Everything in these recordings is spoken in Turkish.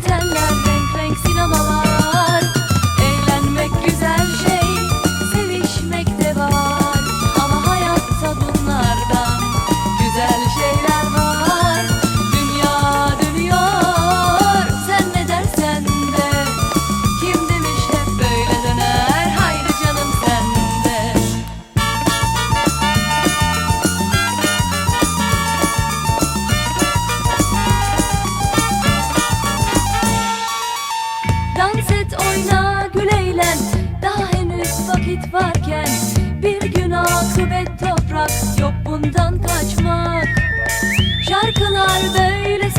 time. vakit varken Bir gün akıbet toprak Yok bundan kaçmak. Şarkılar böyle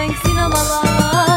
rengarenk sinemalar.